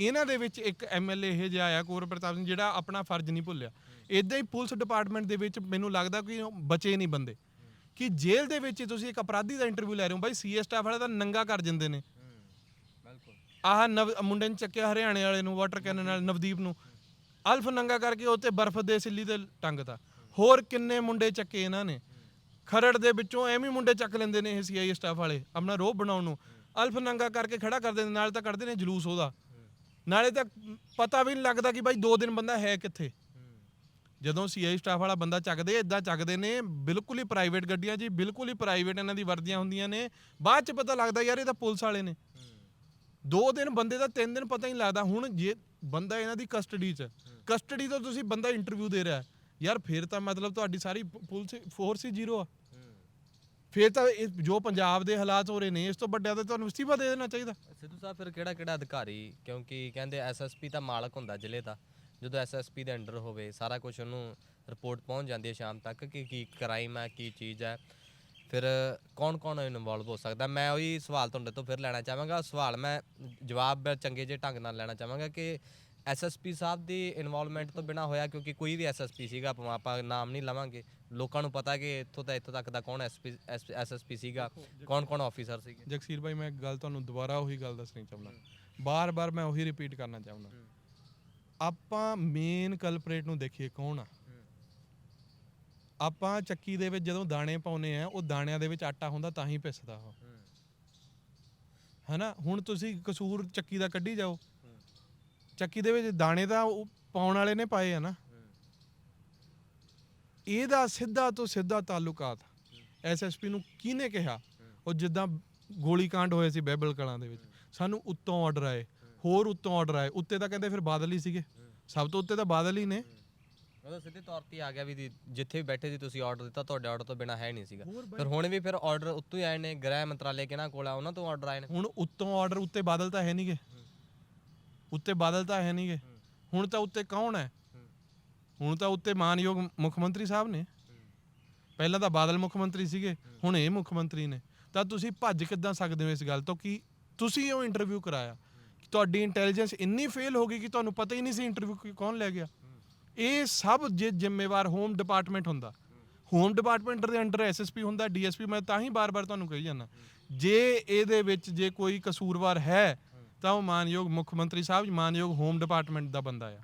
ਇਹਨਾਂ ਦੇ ਵਿੱਚ ਇੱਕ ਐਮਐਲਏ ਇਹ ਜਿਹਾ ਆਇਆ ਕੋਰ ਪ੍ਰਤਾਪ ਸਿੰਘ ਜਿਹੜਾ ਆਪਣਾ ਫਰਜ਼ ਨਹੀਂ ਭੁੱਲਿਆ। ਇਦਾਂ ਹੀ ਪੁਲਿਸ ਡਿਪਾਰਟਮੈਂਟ ਦੇ ਵਿੱਚ ਮੈਨੂੰ ਲੱਗਦਾ ਕਿ ਉਹ ਬਚੇ ਨਹੀਂ ਬੰਦੇ। ਕਿ ਜੇਲ੍ਹ ਦੇ ਵਿੱਚ ਤੁਸੀਂ ਇੱਕ ਅਪਰਾਧੀ ਦਾ ਇੰਟਰਵਿਊ ਲੈ ਰਹੇ ਹੋ ਬਾਈ ਸੀਏ ਸਟਾਫ ਵਾਲੇ ਤਾਂ ਨੰਗਾ ਕਰ ਦਿੰਦੇ ਨੇ। ਬਿਲਕੁਲ। ਆਹ ਨਵ ਮੁੰਡੇ ਨੇ ਚੱਕਿਆ ਹਰਿਆਣੇ ਵਾਲੇ ਨੂੰ ਵਾਟਰ ਕੈਨਨ ਨਾਲ ਨਵਦੀਪ ਨੂੰ। ਅਲਫ ਨੰਗਾ ਕਰਕੇ ਉੱਤੇ ਬਰਫ਼ ਦੇ ਸਿੱਲੀ ਤੇ ਟੰਗਤਾ ਹੋਰ ਕਿੰਨੇ ਮੁੰਡੇ ਚੱਕੇ ਇਹਨਾਂ ਨੇ? ਖਰੜ ਦੇ ਵਿੱਚੋਂ ਐਵੇਂ ਮੁੰਡੇ ਚੱਕ ਲੈਂਦੇ ਨੇ ਇਹ ਸੀਆਈ ਸਟਾਫ ਵਾਲੇ, ਆਪਣਾ ਰੋਹ ਬਣਾਉਣ ਨੂੰ। ਅਲਫ ਨੰਗਾ ਕਰਕੇ ਖੜਾ ਕਰ ਦਿੰਦੇ ਨਾਲ ਤਾਂ ਕੱਢਦੇ ਨੇ ਜਲੂਸ ਉਹਦਾ। ਨਾਲੇ ਤਾਂ ਪਤਾ ਵੀ ਨਹੀਂ ਲੱਗਦਾ ਕਿ ਬਾਈ ਦੋ ਦਿਨ ਬੰਦਾ ਹੈ ਕਿੱਥੇ। ਜਦੋਂ ਸੀਆਈ ਸਟਾਫ ਵਾਲਾ ਬੰਦਾ ਚੱਕਦੇ ਇਦਾਂ ਚੱਕਦੇ ਨੇ, ਬਿਲਕੁਲ ਹੀ ਪ੍ਰਾਈਵੇਟ ਗੱਡੀਆਂ ਜੀ ਬਿਲਕੁਲ ਹੀ ਪ੍ਰਾਈਵੇਟ ਇਹਨਾਂ ਦੀ ਵਰਦੀਆਂ ਹੁੰਦੀਆਂ ਨੇ। ਬਾਅਦ 'ਚ ਪਤਾ ਲੱਗਦਾ ਯਾਰ ਇਹ ਤਾਂ ਪੁਲਿਸ ਵਾਲੇ ਨੇ। ਦੋ ਦਿਨ ਬੰਦੇ ਦਾ ਤਿੰਨ ਦਿਨ ਪਤਾ ਹੀ ਨਹੀਂ ਲੱਗਦਾ। ਹੁਣ ਜੇ ਬੰਦਾ ਇਹਨਾਂ ਦੀ ਕਸਟਡੀ 'ਚ ਕਸਟਡੀ ਤੋਂ ਤੁਸੀਂ ਬੰਦਾ ਇੰਟਰਵਿਊ ਦੇ ਰਿਹਾ ਯਾਰ ਫਿਰ ਤਾਂ ਮਤਲਬ ਤੁਹਾਡੀ ਸਾਰੀ ਪੁਲਿਸ ਫੋਰਸ ਹੀ ਜ਼ੀਰੋ ਆ। ਫਿਰ ਤਾਂ ਇਹ ਜੋ ਪੰਜਾਬ ਦੇ ਹਾਲਾਤ ਹੋ ਰਹੇ ਨੇ, ਇਸ ਤੋਂ ਵੱਡਿਆ ਤਾਂ ਤੁਹਾਨੂੰ ਅਸਤੀਫਾ ਦੇ ਦੇਣਾ ਚਾਹੀਦਾ। ਸਿੱਧੂ ਸਾਹਿਬ, ਫਿਰ ਕਿਹੜਾ ਕਿਹੜਾ ਅਧਿਕਾਰੀ? ਕਿਉਂਕਿ ਕਹਿੰਦੇ ਐਸਐਸਪੀ ਤਾਂ ਮਾਲਕ ਹੁੰਦਾ ਜ਼ਿਲ੍ਹੇ ਦਾ। ਜਦੋਂ ਐਸਐਸਪੀ ਦੇ ਅੰਡਰ ਹੋਵੇ, ਸਾਰਾ ਕੁਝ ਉਹਨੂੰ ਰਿਪੋਰਟ ਪਹੁੰਚ ਜਾਂਦੀ ਹੈ ਸ਼ਾਮ ਤੱਕ ਕਿ ਕੀ ਕ੍ਰਾਈਮ ਹੈ, ਕੀ ਚੀਜ਼ ਹੈ। ਫਿਰ ਕੌਣ ਕੌਣ ਇਨਵੋਲਵ ਹੋ ਸਕਦਾ? ਮੈਂ ਉਹੀ ਸਵਾਲ ਤੁਹਾਡੇ ਤੋਂ ਫਿਰ ਲੈਣਾ ਚਾਹਾਂਗਾ। ਸਵਾਲ ਮੈਂ ਜਵਾਬ ਚੰਗੇ ਜਿਹੇ ਢੰਗ ਨਾਲ ਲੈਣਾ ਚਾਹਾਂਗਾ ਕਿ ਐਸਐਸਪੀ ਸਾਹਿਬ ਦੀ ਇਨਵੋਲਵਮੈਂਟ ਤੋਂ ਬਿਨਾ ਹੋਇਆ ਕਿਉਂਕਿ ਕੋਈ ਵੀ ਐਸਐਸਪੀ ਸੀਗਾ ਭਾਵੇਂ ਆਪਾਂ ਨਾਮ ਨਹੀਂ ਲਵਾਂਗੇ। ਲੋਕਾਂ ਨੂੰ ਪਤਾ ਕਿ ਇੱਥੋਂ ਤਾਂ ਇੱਥੋਂ ਤੱਕ ਦਾ ਕੌਣ ਐਸਐਸਪੀ ਸੀਗਾ ਕੌਣ ਕੌਣ ਆਫੀਸਰ ਸੀਗੇ? ਜਗਸੀਰ ਭਾਈ ਮੈਂ ਇੱਕ ਗੱਲ ਤੁਹਾਨੂੰ ਦੁਬਾਰਾ ਉਹੀ ਗੱਲ ਦੱਸਣੀ ਚਾਹੁੰਦਾ। ਬਾਰ-ਬਾਰ ਮੈਂ ਉਹੀ ਰਿਪੀਟ ਕਰਨਾ ਚਾਹੁੰਦਾ। ਆਪਾਂ ਮੇਨ ਕਲਪਰੇਟ ਨੂੰ ਦੇਖੀਏ ਕੌਣ ਆ? ਆਪਾਂ ਚੱਕੀ ਦੇ ਵਿੱਚ ਜਦੋਂ ਦਾਣੇ ਪਾਉਨੇ ਆ ਉਹ ਦਾਣਿਆਂ ਦੇ ਵਿੱਚ ਆਟਾ ਹੁੰਦਾ ਤਾਂ ਹੀ ਪਿਸਦਾ ਉਹ। ਹਨਾ? ਹੁਣ ਤੁਸੀਂ ਕਸੂਰ ਚੱਕੀ ਦਾ ਕੱਢੀ ਜਾਓ। ਚੱਕੀ ਦੇ ਵਿੱਚ ਦਾਣੇ ਤਾਂ ਉਹ ਪਾਉਣ ਵਾਲੇ ਨੇ ਪਾਏ ਆ ਨਾ। ਇਹਦਾ ਸਿੱਧਾ ਤੋਂ ਸਿੱਧਾ ਤਾਲੁਕਾਤ। ਐਸਐਸਪੀ ਨੂੰ ਕਿਹਨੇ ਕਿਹਾ? ਉਹ ਜਿੱਦਾਂ ਗੋਲੀकांड ਹੋਏ ਸੀ ਬੈਬਲ ਕਲਾਂ ਦੇ ਵਿੱਚ। ਸਾਨੂੰ ਉੱਤੋਂ ਆਰਡਰ ਆਏ। ਹੋਰ ਉੱਤੋਂ ਆਰਡਰ ਆਏ। ਉੱਤੇ ਤਾਂ ਕਹਿੰਦੇ ਫਿਰ ਬਾਦਲ ਹੀ ਸੀਗੇ। ਸਭ ਤੋਂ ਉੱਤੇ ਤਾਂ ਬਾਦਲ ਹੀ ਨੇ। ਮਤਲਬ ਸਿੱਧੇ ਤੌਰ ਤੇ ਹੀ ਆ ਗਿਆ ਵੀ ਦੀ- ਜਿੱਥੇ ਵੀ ਬੈਠੇ ਸੀ ਤੁਸੀਂ ਆਰਡਰ ਦਿੱਤਾ ਤੁਹਾਡੇ ਆਰਡਰ ਤੋਂ ਬਿਨਾ ਹੈ ਨਹੀਂ ਸੀਗਾ। ਫਿਰ ਹੁਣ ਵੀ ਫਿਰ ਆਰਡਰ ਉੱਤੋਂ ਹੀ ਆਏ ਨੇ ਗ੍ਰਹਿ ਮੰਤਰਾਲੇ ਕਿਹਨਾਂ ਕੋਲ ਆ ਉਹਨਾਂ ਤੋਂ ਆਰਡਰ ਆਏ ਨੇ। ਹੁਣ ਉੱਤੋਂ ਆਰਡਰ ਉੱਤੇ ਬਾਦਲ ਤਾਂ ਹੈ ਨਹੀਂਗੇ। ਉੱਤੇ ਬਾਦਲ ਤਾਂ ਹੈ ਨਹੀਂਗੇ। ਹੁਣ ਤਾਂ ਉੱਤੇ ਕੌਣ ਹੈ? ਹੁਣ ਤਾਂ ਉੱਤੇ ਮਾਨਯੋਗ ਮੁੱਖ ਮੰਤਰੀ ਸਾਹਿਬ ਨੇ। ਪਹਿਲਾਂ ਤਾਂ ਬਾਦਲ ਮੁੱਖ ਮੰਤਰੀ ਸੀਗੇ ਹੁਣ ਇਹ ਮੁੱਖ ਮੰਤਰੀ ਨੇ। ਤਾਂ ਤੁਸੀਂ ਭੱਜ ਕਿੱਦਾਂ ਸਕਦੇ ਹੋ ਇਸ ਗੱਲ ਤੋਂ? ਕਿ ਤੁਸੀਂ ਉਹ ਇੰਟਰਵਿਊ ਕਰਾਇਆ? ਤੁਹਾਡੀ ਇੰਟੈਲੀਜੈਂਸ ਇੰਨੀ ਫੇਲ ਹੋ ਗਈ ਕਿ ਤੁਹਾਨੂੰ ਪਤਾ ਹੀ ਨਹੀਂ ਸੀ ਇੰਟਰਵਿਊ ਕੌਣ ਲੈ ਗਿਆ। ਇਹ ਸਭ ਜੇ ਜ਼ਿੰਮੇਵਾਰ ਹੋਮ ਡਿਪਾਰਟਮੈਂਟ ਹੁੰਦਾ। ਹੋਮ ਡਿਪਾਰਟਮੈਂਟ ਦੇ ਅੰਡਰ ਐਸਐਸਪੀ ਹੁੰਦਾ ਡੀਐਸਪੀ ਮੈਂ ਤਾਂ ਹੀ ਬਾਰ-ਬਾਰ ਤੁਹਾਨੂੰ ਕਹੀ ਜਾਂਦਾ। ਜੇ ਇਹਦੇ ਵਿੱਚ ਜੇ ਕੋਈ ਕਸੂਰਵਾਰ ਹੈ, ਤਾਂ ਉਹ ਮਾਨਯੋਗ ਮੁੱਖ ਮੰਤਰੀ ਸਾਹਿਬ, ਮਾਨਯੋਗ ਹੋਮ ਡਿਪਾਰਟਮੈਂਟ ਦਾ ਬੰਦਾ ਆ।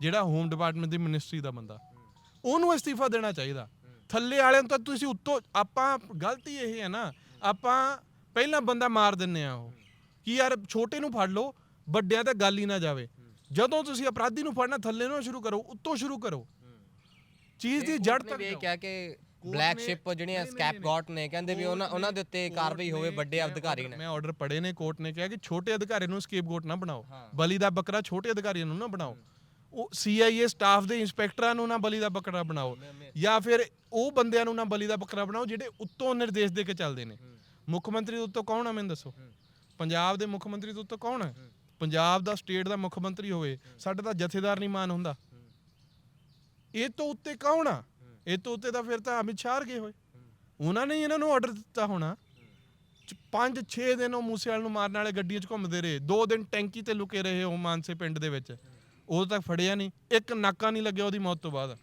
ਜਿਹੜਾ ਹੋਮ ਡਿਪਾਰਟਮੈਂਟ ਦੀ ਮਿਨਿਸਟਰੀ ਦਾ ਬੰਦਾ। ਉਹਨੂੰ ਅਸਤੀਫਾ ਦੇਣਾ ਚਾਹੀਦਾ। ਥੱਲੇ ਵਾਲਿਆਂ ਤੋਂ ਤੁਸੀਂ ਉੱਤੋਂ, ਆਪਾਂ ਗਲਤੀ ਇਹ ਹੈ ਨਾ, ਆਪਾਂ ਪਹਿਲਾਂ ਬੰਦਾ ਮਾਰ ਦਿੰਨੇ ਆ ਉਹ। ਕਿ ਯਾਰ ਛੋਟੇ ਨੂੰ ਫੜ ਲਓ, ਵੱਡਿਆਂ ਤੇ ਗੱਲ ਹੀ ਨਾ ਜਾਵੇ। ਜਦੋਂ ਤੁਸੀਂ ਅਪਰਾਧੀ ਨੂੰ ਫੜਨਾ ਥੱਲੇ ਨੂੰ ਸ਼ੁਰੂ ਕਰੋ ਉੱਤੋਂ ਸ਼ੁਰੂ ਕਰੋ। ਚੀਜ਼ ਦੀ ਜੜ ਤੱਕ ਇਹ ਜਾਓ। ਕਿਹਾ ਕਿ ਬਲੈਕ ਸ਼ਿਪ ਜਿਹੜੀਆਂ ਸਕੈਪ ਗਾਟ ਨੇ ਕਹਿੰਦੇ ਵੀ ਉਹਨਾਂ ਉਹਨਾਂ ਦੇ ਉੱਤੇ ਕਾਰਵਾਈ ਹੋਵੇ ਵੱਡੇ ਅਧਿਕਾਰੀ ਨੇ। ਮੈਂ ਆਰਡਰ ਪੜੇ ਨੇ ਕੋਰਟ ਨੇ ਕਿਹਾ ਕਿ ਛੋਟੇ ਅਧਿਕਾਰੀ ਨੂੰ ਸਕੇਪਗੋਟ ਨਾ ਬਣਾਓ। ਹਾਂ। ਬਲੀ ਦਾ ਬੱਕਰਾ ਛੋਟੇ ਅਧਿਕਾਰੀਆਂ ਨੂੰ ਨਾ ਬਣਾਓ। ਉਹ ਸੀਆਈਏ ਸਟਾਫ ਦੇ ਇੰਸਪੈਕਟਰਾਂ ਨੂੰ ਨਾ ਬਲੀ ਦਾ ਬੱਕਰਾ ਬਣਾਓ। ਜਾਂ ਫਿਰ ਉਹ ਬੰਦਿਆਂ ਨੂੰ ਨਾ ਬਲੀ ਦਾ ਬੱਕਰਾ ਬਣਾਓ ਜਿਹੜੇ ਉੱਤੋਂ ਨਿਰਦੇਸ਼ ਦੇ ਕੇ ਚੱਲਦੇ ਨੇ। ਮੁੱਖ ਮੰਤਰੀ ਦੇ ਉੱਤੋਂ ਕੌਣ ਆ ਮੈਨੂੰ ਦੱਸੋ? ਪੰਜਾਬ ਦੇ ਮੁੱਖ ਮੰਤਰੀ ਦੇ ਉੱਤੋਂ ਕੌਣ ਹੈ। ਪੰਜਾਬ ਦਾ ਸਟੇਟ ਦਾ ਮੁੱਖ ਮੰਤਰੀ ਹੋਵੇ, ਸਾਡੇ ਤਾਂ ਜਥੇਦਾਰ ਨਹੀਂ ਮਾਨ ਹੁੰਦਾ। ਇਹ ਤੋਂ ਉੱਤੇ ਕੌਣ ਆ? ਇਹ ਤੋਂ ਉੱਤੇ ਤਾਂ ਫਿਰ ਤਾਂ ਅਮਿਤ ਸ਼ਾਹ ਗਏ ਹੋਏ। ਉਹਨਾਂ ਨੇ ਇਹਨਾਂ ਨੂੰ ਆਰਡਰ ਦਿੱਤਾ ਹੋਣਾ। 5-6 ਦਿਨ ਉਹ ਮੂਸੇਵਾਲ ਨੂੰ ਮਾਰਨ ਵਾਲੇ ਗੱਡੀਆਂ 'ਚ ਘੁੰਮਦੇ ਰਹੇ। ਦੋ ਦਿਨ ਟੈਂਕੀ ਤੇ ਲੁਕੇ ਰਹੇ ਉਹ ਮਾਨਸੇ ਪਿੰਡ ਦੇ ਵਿੱਚ। ਉਦੋਂ ਤੱਕ ਫੜਿਆ ਨਹੀਂ। ਇੱਕ ਨਾਕਾ ਨਹੀਂ ਲੱਗਿਆ ਉਹਦੀ ਮੌਤ ਤੋਂ ਬਾਅਦ।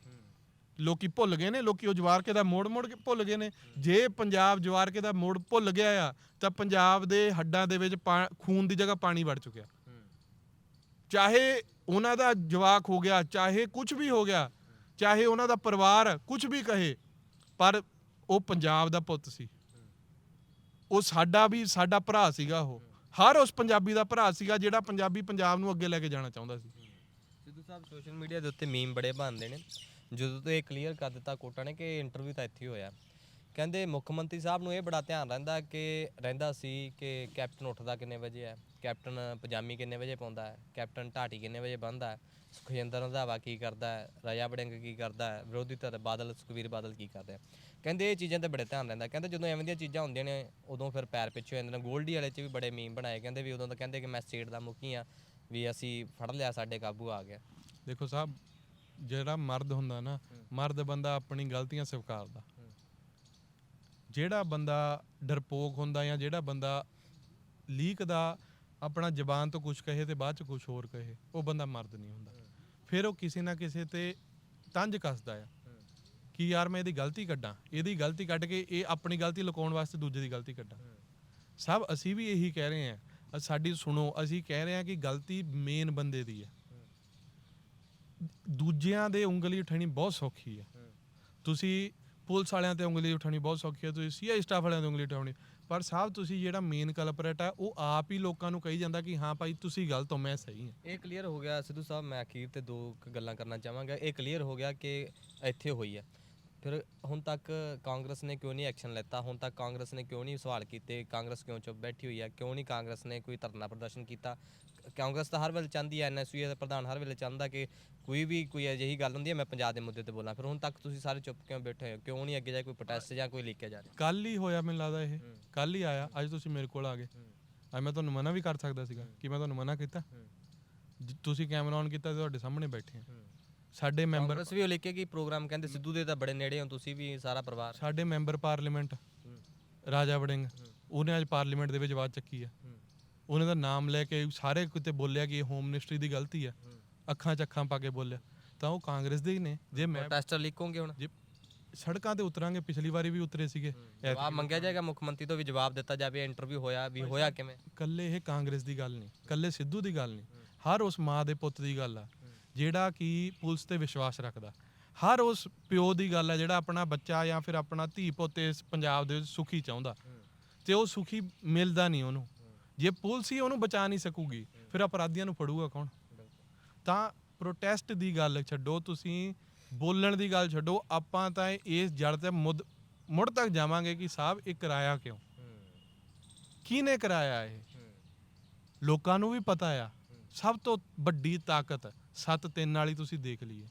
ਲੋਕੀ ਭੁੱਲ ਗਏ ਨੇ। ਲੋਕੀ ਉਹ ਜਵਾਰਕੇ ਦਾ ਮੋੜ ਮੋੜ ਕੇ ਭੁੱਲ ਗਏ ਨੇ। ਜੇ ਪੰਜਾਬ ਜਵਾਰਕੇ ਦਾ ਮੋੜ ਭੁੱਲ ਗਿਆ ਆ, ਤਾਂ ਪੰਜਾਬ ਦੇ ਹੱਡਾਂ ਦੇ ਵਿੱਚ ਪਾ- ਖੂਨ ਦੀ ਜਗ੍ਹਾ ਪਾਣੀ ਵੜ ਚੁੱਕਿਆ। ਚਾਹੇ ਉਹਨਾਂ ਦਾ ਜਵਾਕ ਹੋ ਗਿਆ, ਚਾਹੇ ਕੁਝ ਵੀ ਹੋ ਗਿਆ, ਚਾਹੇ ਉਹਨਾਂ ਦਾ ਪਰਿਵਾਰ ਕੁਝ ਵੀ ਕਹੇ, ਪਰ ਉਹ ਪੰਜਾਬ ਦਾ ਪੁੱਤ ਸੀ। ਉਹ ਸਾਡਾ ਵੀ ਸਾਡਾ ਭਰਾ ਸੀਗਾ ਉਹ। ਹਰ ਉਸ ਪੰਜਾਬੀ ਦਾ ਭਰਾ ਸੀਗਾ ਜਿਹੜਾ ਪੰਜਾਬੀ ਪੰਜਾਬ ਨੂੰ ਅੱਗੇ ਲੈ ਕੇ ਜਾਣਾ ਚਾਹੁੰਦਾ ਸੀ। ਸਿੱਧੂ ਸਾਹਿਬ, ਸੋਸ਼ਲ ਮੀਡੀਆ ਦੇ ਉੱਤੇ ਮੀਮ ਬੜੇ ਬਣਦੇ ਨੇ। ਜਦੋਂ ਤੋਂ ਇਹ ਕਲੀਅਰ ਕਰ ਦਿੱਤਾ ਕੋਟਾ ਨੇ ਕਿ ਇੰਟਰਵਿਊ ਤਾਂ ਇੱਥੇ ਹੀ ਹੋਇਆ। ਕਹਿੰਦੇ ਮੁੱਖ ਮੰਤਰੀ ਸਾਹਿਬ ਨੂੰ ਇਹ ਬੜਾ ਧਿਆਨ ਰਹਿੰਦਾ ਕਿ ਰਹਿੰਦਾ ਸੀ ਕਿ ਕੈਪਟਨ ਉੱਠਦਾ ਕਿੰਨੇ ਵਜੇ ਹੈ, ਕੈਪਟਨ ਪਜਾਮੀ ਕਿੰਨੇ ਵਜੇ ਪਾਉਂਦਾ ਹੈ, ਕੈਪਟਨ ਢਾਟੀ ਕਿੰਨੇ ਵਜੇ ਬੰਨਦਾ ਹੈ, ਸੁਖਜਿੰਦਰ ਰੰਧਾਵਾ ਕੀ ਕਰਦਾ ਹੈ, ਰਾਜਾ ਵੜਿੰਗ ਕੀ ਕਰਦਾ ਹੈ, ਵਿਰੋਧੀ ਧਿਰ ਬਾਦਲ, ਸੁਖਵੀਰ ਬਾਦਲ ਕੀ ਕਰਦੇ ਆ। ਕਹਿੰਦੇ ਇਹ ਚੀਜ਼ਾਂ ਤੇ ਬੜੇ ਧਿਆਨ ਰਹਿੰਦਾ। ਕਹਿੰਦੇ ਜਦੋਂ ਐਵੇਂ ਦੀਆਂ ਚੀਜ਼ਾਂ ਹੁੰਦੀਆਂ ਨੇ, ਉਦੋਂ ਫਿਰ ਪੈਰ ਪਿੱਛੇ ਹੋ ਜਾਂਦੇ ਨੇ। ਗੋਲਡੀ ਵਾਲੇ 'ਚ ਵੀ ਬੜੇ ਮੀਮ ਬਣਾਏ। ਕਹਿੰਦੇ ਵੀ ਉਦੋਂ ਤਾਂ ਕਹਿੰਦੇ ਕਿ ਮੈਂ ਸਟੇਟ ਦਾ ਮੁਖੀ ਆ ਵੀ ਅਸੀਂ ਫੜ ਲਿਆ, ਸਾਡੇ ਕਾਬੂ ਆ ਗਿਆ। ਦੇਖੋ ਸਾਹਿਬ, ਜਿਹੜਾ ਮਰਦ ਹੁੰਦਾ ਨਾ, ਮਰਦ ਬੰਦਾ ਆਪਣੀ ਗਲਤੀਆਂ ਸਵੀਕਾਰਦਾ। ਜਿਹੜਾ ਬੰਦਾ ਡਰਪੋਕ ਹੁੰਦਾ ਜਾਂ ਜਿਹੜਾ ਬੰਦਾ ਲੀਕ ਦਾ ਆਪਣਾ ਜ਼ਬਾਨ ਤੋਂ ਕੁਝ ਕਹੇ ਤੇ ਬਾਅਦ ਚ ਕੁਝ ਹੋਰ ਕਹੇ, ਉਹ ਬੰਦਾ ਮਰਦ ਨਹੀਂ ਹੁੰਦਾ। ਫਿਰ ਉਹ ਕਿਸੇ ਨਾ ਕਿਸੇ ਤੇ ਤੰਜ ਕੱਸਦਾ ਆ ਕਿ ਯਾਰ ਮੈਂ ਇਹਦੀ ਗਲਤੀ ਕੱਢਾਂ, ਇਹਦੀ ਗਲਤੀ ਕੱਢ ਕੇ ਇਹ ਆਪਣੀ ਗਲਤੀ ਲੁਕਾਉਣ ਵਾਸਤੇ ਦੂਜੇ ਦੀ ਗਲਤੀ ਕੱਢਾਂ। ਸਭ ਅਸੀਂ ਵੀ ਇਹੀ ਕਹਿ ਰਹੇ ਹਾਂ ਸਾਡੀ ਸੁਣੋ, ਅਸੀਂ ਕਹਿ ਰਹੇ ਹਾਂ ਕਿ ਗਲਤੀ ਮੇਨ ਬੰਦੇ ਦੀ ਹੈ ਦੂਜਿਆਂ ਦੇ ਉਂਗਲੀ ਉਠਾਣੀ ਬਹੁਤ ਸੌਖੀ ਹੈ ਤੁਸੀਂ ਪੁਲਿਸ ਵਾਲਿਆਂ ਤੇ ਉਂਗਲੀ ਉਠਾਣੀ ਬਹੁਤ ਸੌਖੀ ਹੈ, ਤੁਸੀਂ ਸੀਆਈ ਸਟਾਫ ਵਾਲਿਆਂ ਤੇ ਉਂਗਲੀ ਉਠਾਉਣੀ। ਪਰ ਸਾਹਿਬ, ਤੁਸੀਂ ਜਿਹੜਾ ਮੇਨ ਕਲਪਰੇਟ ਹੈ, ਉਹ ਆਪ ਹੀ ਲੋਕਾਂ ਨੂੰ ਕਹੀ ਜਾਂਦਾ ਕਿ ਹਾਂ ਭਾਈ, ਤੁਸੀਂ ਗਲਤ ਹੋ, ਮੈਂ ਸਹੀ ਹਾਂ। ਇਹ ਕਲੀਅਰ ਹੋ ਗਿਆ, ਸਿੱਧੂ ਸਾਹਿਬ, ਮੈਂ ਅਖੀਰ ਤੇ ਦੋ ਕੁ ਗੱਲਾਂ ਕਰਨਾ ਚਾਹਾਂਗਾ। ਇਹ ਕਲੀਅਰ ਹੋ ਗਿਆ ਕਿ ਇੱਥੇ ਹੋਈ ਹੈ। ਫਿਰ ਹੁਣ ਤੱਕ ਕਾਂਗਰਸ ਨੇ ਕਿਉਂ ਨਹੀਂ ਐਕਸ਼ਨ ਲੈਤਾ? ਹੁਣ ਤੱਕ ਕਾਂਗਰਸ ਨੇ ਕਿਉਂ ਨਹੀਂ ਸਵਾਲ ਕੀਤੇ? ਕਾਂਗਰਸ ਕਿਉਂ ਚੁੱਪ ਬੈਠੀ ਹੋਈ ਹੈ? ਕਿਉਂ ਨਹੀਂ ਕਾਂਗਰਸ ਨੇ ਕੋਈ ਧਰਨਾ ਪ੍ਰਦਰਸ਼ਨ ਕੀਤਾ? ਕਾਂਗਰਸ ਤਾਂ ਹਰ ਵੇਲੇ ਚਾਹੁੰਦੀ ਹੈ ਐਨਐਸਯੂ ਦਾ ਪ੍ਰਧਾਨ ਹਰ ਵੇਲੇ ਚਾਹੁੰਦਾ ਕਿ ਕੋਈ ਵੀ ਕੋਈ ਅਜਿਹੀ ਗੱਲ ਹੁੰਦੀ ਹੈ ਮੈਂ ਪੰਜਾਬ ਦੇ ਮੁੱਦੇ ਤੇ ਬੋਲਾਂ। ਫਿਰ ਹੁਣ ਤੱਕ ਤੁਸੀਂ ਸਾਰੇ ਚੁੱਪ ਕਿਉਂ ਬੈਠੇ ਹੋ? ਕਿਉਂ ਨਹੀਂ ਅੱਗੇ ਜਾ ਕੋਈ ਪ੍ਰੋਟੈਸਟ ਜਾਂ ਕੋਈ ਲਿਖਿਆ ਜਾ ਰਿਹਾ? ਕੱਲ ਹੀ ਹੋਇਆ ਮੈਨੂੰ ਲੱਗਦਾ ਇਹ। ਕੱਲ ਹੀ ਆਇਆ ਅੱਜ ਤੁਸੀਂ ਮੇਰੇ ਕੋਲ ਆ ਗਏ। ਅੱਜ ਮੈਂ ਤੁਹਾਨੂੰ ਮਨਾ ਵੀ ਕਰ ਸਕਦਾ ਸੀਗਾ ਕਿ ਮੈਂ ਤੁਹਾਨੂੰ ਮਨਾ ਕੀਤਾ। ਤੁਸੀਂ ਕੈਮਰਾ ਔਨ ਕੀਤਾ ਤੁਹਾਡੇ ਸਾਹਮਣੇ ਬੈਠੇ ਆ। ਸਾਡੇ ਮੈਂਬਰ ਕਾਂਗਰਸ ਵੀ ਉਹ ਲਿਖੇ ਕਿ ਪ੍ਰੋਗਰਾਮ ਕਹਿੰਦੇ ਸਿੱਧੂ ਦੇ ਤਾਂ ਬੜੇ ਨੇੜੇ ਹੋ ਤੁਸੀਂ ਵੀ ਸਾਰਾ ਪਰਿਵਾਰ। ਸਾਡੇ ਮੈਂਬਰ ਪਾਰਲੀਮੈਂਟ ਰਾਜਾ ਵੜਿੰਗ ਉਹਨੇ ਅੱਜ ਪਾਰਲੀਮੈਂਟ ਦੇ ਵਿੱਚ ਆਵਾਜ਼ ਚੱਕੀ ਆ। ਉਹਨੇ ਦਾ ਨਾਮ ਲੈ ਕੇ ਸਾਰੇ ਕਿਤੇ ਬੋਲਿਆ ਕਿ ਇਹ ਹੋਮ ਮਿਨਿਸਟਰੀ ਦੀ ਗਲਤੀ ਆ ਅੱਖਾਂ 'ਚ ਅੱਖਾਂ ਪਾ ਕੇ ਬੋਲਿਆ। ਤਾਂ ਉਹ ਕਾਂਗਰਸ ਦੇ ਹੀ ਨੇ। ਜੇ ਮੈਂ ਪ੍ਰੋਟੈਸਟਰ ਲਿਖੋਗੇ ਹੁਣ। ਜੇ ਸੜਕਾਂ ਤੇ ਉਤਰਾਂਗੇ ਪਿਛਲੀ ਵਾਰੀ ਵੀ ਉਤਰੇ ਸੀਗੇ। ਜਵਾਬ ਮੰਗਿਆ ਜਾਏਗਾ ਮੁੱਖ ਮੰਤਰੀ ਤੋਂ ਵੀ ਜਵਾਬ ਦਿੱਤਾ ਜਾਵੇ ਇੰਟਰਵਿਊ ਹੋਇਆ ਵੀ ਹੋਇਆ ਕਿਵੇਂ? ਕੱਲੇ ਇਹ ਕਾਂਗਰਸ ਦੀ ਗੱਲ ਨਹੀਂ ਕੱਲੇ ਸਿੱਧੂ ਦੀ ਗੱਲ ਨਹੀਂ। ਹਰ ਉਸ ਮਾਂ ਦੇ ਪੁੱਤ ਦੀ ਗੱਲ ਆ ਜਿਹੜਾ ਕਿ ਪੁਲਿਸ ਤੇ ਵਿਸ਼ਵਾਸ ਰੱਖਦਾ। ਹਰ ਉਸ ਪਿਓ ਦੀ ਗੱਲ ਆ ਜਿਹੜਾ ਆਪਣਾ ਬੱਚਾ ਜਾਂ ਫਿਰ ਆਪਣਾ ਧੀ ਪੁੱਤ ਇਸ ਪੰਜਾਬ ਦੇ ਵਿੱਚ ਸੁਖੀ ਚਾਹੁੰਦਾ। ਤੇ ਉਹ ਸੁਖੀ ਮਿਲਦਾ ਨਹੀਂ ਉਹਨੂੰ। ਜੇ ਪੁਲਿਸ ਹੀ ਉਹਨੂੰ ਬਚਾ ਨਹੀਂ ਸਕੂਗੀ, ਫਿਰ ਅਪਰਾਧੀਆਂ ਨੂੰ ਫੜੂਗਾ ਕੌਣ? ਤਾਂ ਪ੍ਰੋਟੈਸਟ ਦੀ ਗੱਲ ਛੱਡੋ, ਤੁਸੀਂ ਬੋਲਣ ਦੀ ਗੱਲ ਛੱਡੋ, ਆਪਾਂ ਤਾਂ ਇਸ ਜੜ ਤੇ ਮੁੱਦ, ਮੁੜ ਤੱਕ ਜਾਵਾਂਗੇ ਕਿ ਸਾਹਿਬ ਇਹ ਕਰਾਇਆ ਕਿਉਂ? ਕਿਹਨੇ ਕਰਾਇਆ ਇਹ? ਲੋਕਾਂ ਨੂੰ ਵੀ ਪਤਾ ਆ। ਸਭ ਤੋਂ ਵੱਡੀ ਤਾਕਤ ਸੱਤ ਤਿੰਨ ਵਾਲੀ ਤੁਸੀਂ ਦੇਖ ਲਈਏ।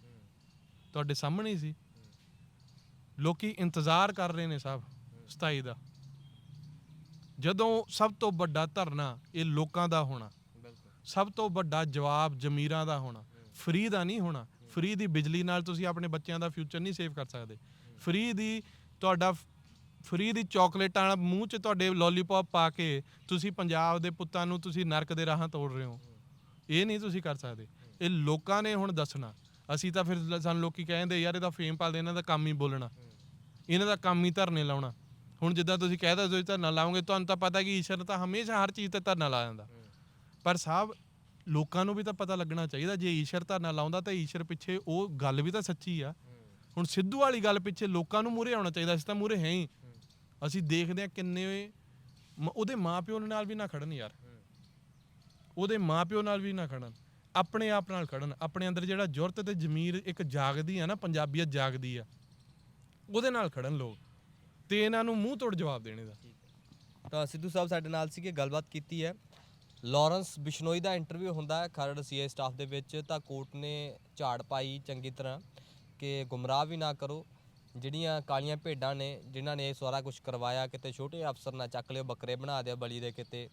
ਤੁਹਾਡੇ ਸਾਹਮਣੇ ਹੀ ਸੀ। ਲੋਕੀ ਇੰਤਜ਼ਾਰ ਕਰ ਰਹੇ ਨੇ ਸਾਹਿਬ 27 ਦਾ। ਜਦੋਂ ਸਭ ਤੋਂ ਵੱਡਾ ਧਰਨਾ ਇਹ ਲੋਕਾਂ ਦਾ ਹੋਣਾ। ਸਭ ਤੋਂ ਵੱਡਾ ਜਵਾਬ ਜ਼ਮੀਰਾਂ ਦਾ ਹੋਣਾ। ਫ੍ਰੀ ਦਾ ਨਹੀਂ ਹੋਣਾ। ਫ੍ਰੀ ਦੀ ਬਿਜਲੀ ਨਾਲ ਤੁਸੀਂ ਆਪਣੇ ਬੱਚਿਆਂ ਦਾ ਫਿਊਚਰ ਨਹੀਂ ਸੇਵ ਕਰ ਸਕਦੇ। ਫ੍ਰੀ ਦੀ ਤੁਹਾਡਾ ਫ੍ਰੀ ਦੀ ਚਾਕਲੇਟਾਂ ਨਾਲ ਮੂੰਹ 'ਚ ਤੁਹਾਡੇ ਲੋਲੀਪੌਪ ਪਾ ਕੇ ਤੁਸੀਂ ਪੰਜਾਬ ਦੇ ਪੁੱਤਾਂ ਨੂੰ ਤੁਸੀਂ ਨਰਕ ਦੇ ਰਾਹਾਂ ਤੋੜ ਰਹੇ ਹੋ। ਇਹ ਨਹੀਂ ਤੁਸੀਂ ਕਰ ਸਕਦੇ। ਇਹ ਲੋਕਾਂ ਨੇ ਹੁਣ ਦੱਸਣਾ। ਅਸੀਂ ਤਾਂ ਫਿਰ ਲ- ਸਾਨੂੰ ਲੋਕੀ ਕਹਿੰਦੇ, ਯਾਰ ਇਹਦਾ ਫੇਮ ਪਾਲਦੇ, ਇਹਨਾਂ ਦਾ ਕੰਮ ਹੀ ਬੋਲਣਾ। ਇਹਨਾਂ ਦਾ ਕੰਮ ਹੀ ਧਰਨੇ ਲਾਉਣਾ। ਹੁਣ ਜਿੱਦਾਂ ਤੁਸੀਂ ਕਹਿਦਾ ਤੁਸੀਂ ਧਰਨਾ ਲਾਓਗੇ ਤੁਹਾਨੂੰ ਤਾਂ ਪਤਾ ਕਿ ਈਸ਼ਵਰ ਤਾਂ ਹਮੇਸ਼ਾ ਹਰ ਚੀਜ਼ ਤੇ ਧਰਨਾ ਲਾ ਜਾਂਦਾ। ਪਰ ਸਾਹਿਬ ਲੋਕਾਂ ਨੂੰ ਵੀ ਤਾਂ ਪਤਾ ਲੱਗਣਾ ਚਾਹੀਦਾ ਜੇ ਈਸ਼ਵਰ ਧਰਨਾ ਲਾਉਂਦਾ ਤਾਂ ਈਸ਼ਵਰ ਪਿੱਛੇ ਉਹ ਗੱਲ ਵੀ ਤਾਂ ਸੱਚੀ ਆ। ਹੁਣ ਸਿੱਧੂ ਵਾਲੀ ਗੱਲ ਪਿੱਛੇ ਲੋਕਾਂ ਨੂੰ ਮੂਰੇ ਆਉਣਾ ਚਾਹੀਦਾ ਅਸੀਂ ਤਾਂ ਮੂਰੇ ਹੈ ਹੀ। ਅਸੀਂ ਦੇਖਦੇ ਆ ਕਿੰਨੇ ਮ- ਉਹਦੇ ਮਾਪਿਓ ਨਾਲ ਵੀ ਨਾ ਖੜਨ ਯਾਰ। ਉਹਦੇ ਮਾਪਿਓ ਨਾਲ ਵੀ ਨਾ ਖੜਨ। ਆਪਣੇ ਆਪ ਨਾਲ ਖੜਨ। ਆਪਣੇ ਅੰਦਰ ਜਿਹੜਾ ਜੁਰਤ ਤੇ ਜ਼ਮੀਰ ਇੱਕ ਜਾਗਦੀ ਆ ਨਾ ਪੰਜਾਬੀਅਤ ਜਾਗਦੀ ਆ ਉਹਦੇ ਨਾਲ ਖੜਨ ਲੋਕ। ਤੇ ਇਹਨਾਂ ਨੂੰ ਮੂੰਹ ਤੋੜ ਜਵਾਬ ਦੇਣੇ ਦਾ। ਤਾਂ ਸਿੱਧੂ ਸਾਹਿਬ ਸਾਡੇ ਨਾਲ ਸੀਗੇ, ਗੱਲਬਾਤ ਕੀਤੀ ਹੈ। ਲਾਰੈਂਸ ਬਿਸ਼ਨੋਈ ਦਾ ਇੰਟਰਵਿਊ ਹੁੰਦਾ ਹੈ, ਖਰੜ ਸੀਏ ਸਟਾਫ ਦੇ ਵਿੱਚ। ਤਾਂ ਕੋਰਟ ਨੇ ਝਾੜ ਪਾਈ ਚੰਗੀ ਤਰ੍ਹਾਂ ਕਿ ਗੁੰਮਰਾਹ ਵੀ ਨਾ ਕਰੋ। ਜਿਹੜੀਆਂ ਕਾਲੀਆਂ ਭੇਡਾਂ ਨੇ, ਜਿਨ੍ਹਾਂ ਨੇ ਇਹ ਸਾਰਾ ਕੁਝ ਕਰਵਾਇਆ, ਕਿਤੇ ਛੋਟੇ ਅਫਸਰ ਨਾ ਚੱਕ ਲਿਓ, ਬੱਕਰੇ ਬਣਾ ਦਿਓ ਬਲੀ ਦੇ ਕਿਤੇ।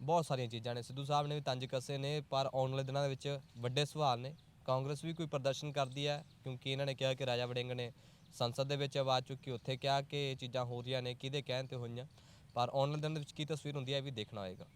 ਬਹੁਤ ਸਾਰੀਆਂ ਚੀਜ਼ਾਂ ਨੇ। ਸਿੱਧੂ ਸਾਹਿਬ ਨੇ ਵੀ ਤੰਜ ਕੱਸੇ ਨੇ, ਪਰ ਆਉਣ ਵਾਲੇ ਦਿਨਾਂ ਦੇ ਵਿੱਚ ਵੱਡੇ ਸਵਾਲ ਨੇ। ਕਾਂਗਰਸ ਵੀ ਕੋਈ ਪ੍ਰਦਰਸ਼ਨ ਕਰਦੀ ਹੈ, ਕਿਉਂਕਿ ਇਹਨਾਂ ਨੇ ਕਿਹਾ ਕਿ ਰਾਜਾ ਵੜਿੰਗ ਨੇ ਸੰਸਦ ਦੇ ਵਿੱਚ ਆਵਾਜ਼ ਚੁੱਕੀ, ਉੱਥੇ ਕਿਹਾ ਕਿ ਇਹ ਚੀਜ਼ਾਂ ਹੋ ਰਹੀਆਂ ਨੇ, ਕਿਹਦੇ ਕਹਿਣ ਤੇ ਹੋਈਆਂ? ਪਰ ਆਉਣ ਵਾਲੇ ਦਿਨ ਦੇ ਵਿੱਚ ਕੀ ਤਸਵੀਰ ਹੁੰਦੀ ਹੈ ਇਹ ਵੀ ਦੇਖਣਾ ਹੋਏਗਾ।